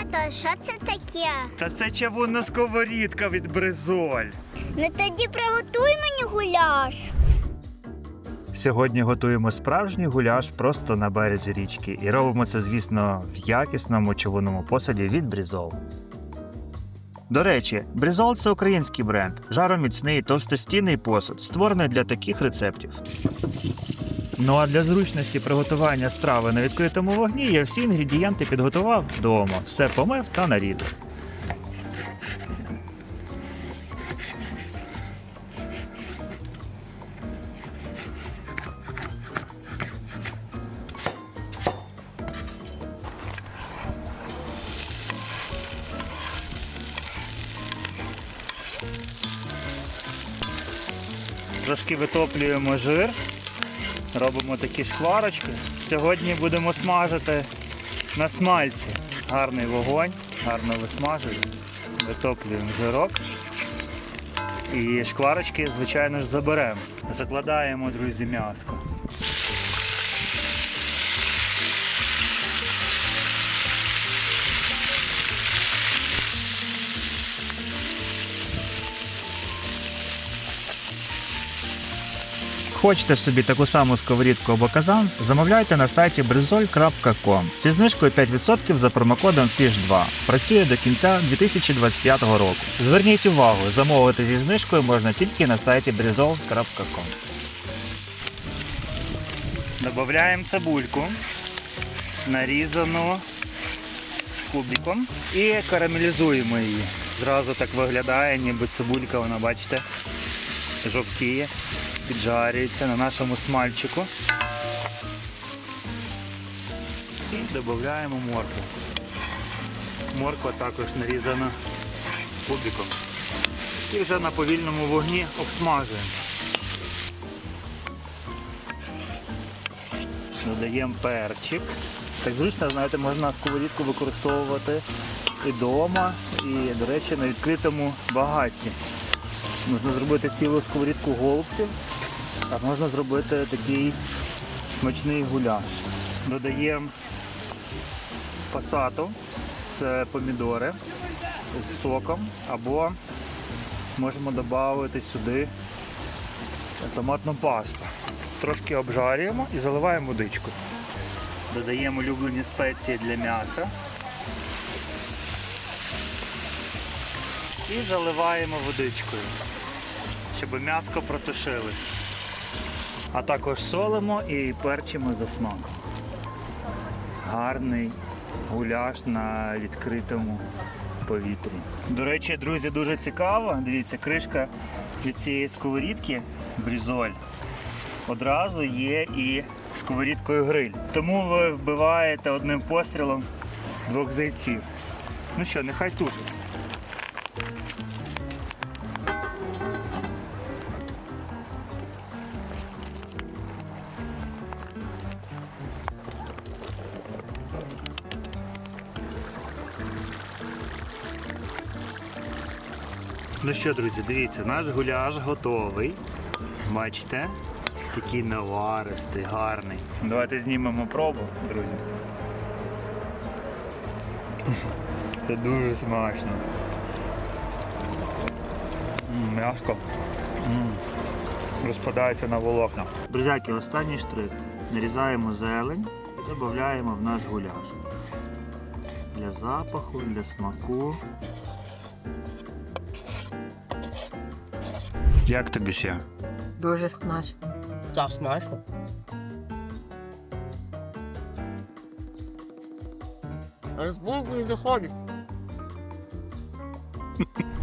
Тато, що це таке? Та це чавунна сковорідка від бризоль. Ну тоді приготуй мені гуляш. Сьогодні готуємо справжній гуляш просто на березі річки. І робимо це, звісно, в якісному човунному посаді від Брізол. До речі, Брізол це український бренд, жароміцний товстостінний посуд, створений для таких рецептів. Ну а для зручності приготування страви на відкритому вогні я всі інгредієнти підготував вдома, все помив та нарізав. Трошки витоплюємо жир, робимо такі шкварочки. Сьогодні будемо смажити на смальці. Гарний вогонь, гарно висмажуємо, витоплюємо жирок. І шкварочки, звичайно ж, заберемо. Закладаємо, друзі, м'яско. Хочете собі таку саму сковорідку або казан? Замовляйте на сайті brizol.com зі знижкою 5% за промокодом FISH2. Працює до кінця 2025 року. Зверніть увагу, замовити зі знижкою можна тільки на сайті brizol.com. Додаємо цибульку, нарізану кубиком і карамелізуємо її. Зразу так виглядає, ніби цибулька, вона, бачите, жовтіє піджарюється на нашому смальчику. І додаємо моркву. Морква також нарізана кубиком. І вже на повільному вогні обсмажуємо. Додаємо перчик. Так зручно, знаєте, можна сковорідку використовувати і вдома, і, до речі, на відкритому багатті. Можна зробити цілу сковорідку голубців, а можна зробити такий смачний гуляш. Додаємо пасату, це помідори з соком, або можемо додати сюди томатну пасту. Трошки обжарюємо і заливаємо водичку. Додаємо улюблені спеції для м'яса. І заливаємо водичкою, щоб м'яско протушилось. А також солимо і перчимо за смаком. Гарний гуляш на відкритому повітрі. До речі, друзі, дуже цікаво. Дивіться, кришка від цієї сковорідки брізоль. Одразу є і сковорідкою гриль. Тому ви вбиваєте одним пострілом двох зайців. Ну що, нехай тушить. Ну що, друзі, дивіться, наш гуляш готовий. Бачите? Такий наваристий, гарний. Давайте знімемо пробу, друзі. Це дуже смачно. М'яско. Розпадається на волокна. Друзяки, останній штрих. Нарізаємо зелень і додаємо в наш гуляш. Для запаху, для смаку. Як тобі ще? Дуже смачно. Так, смачно. Булку не заходить.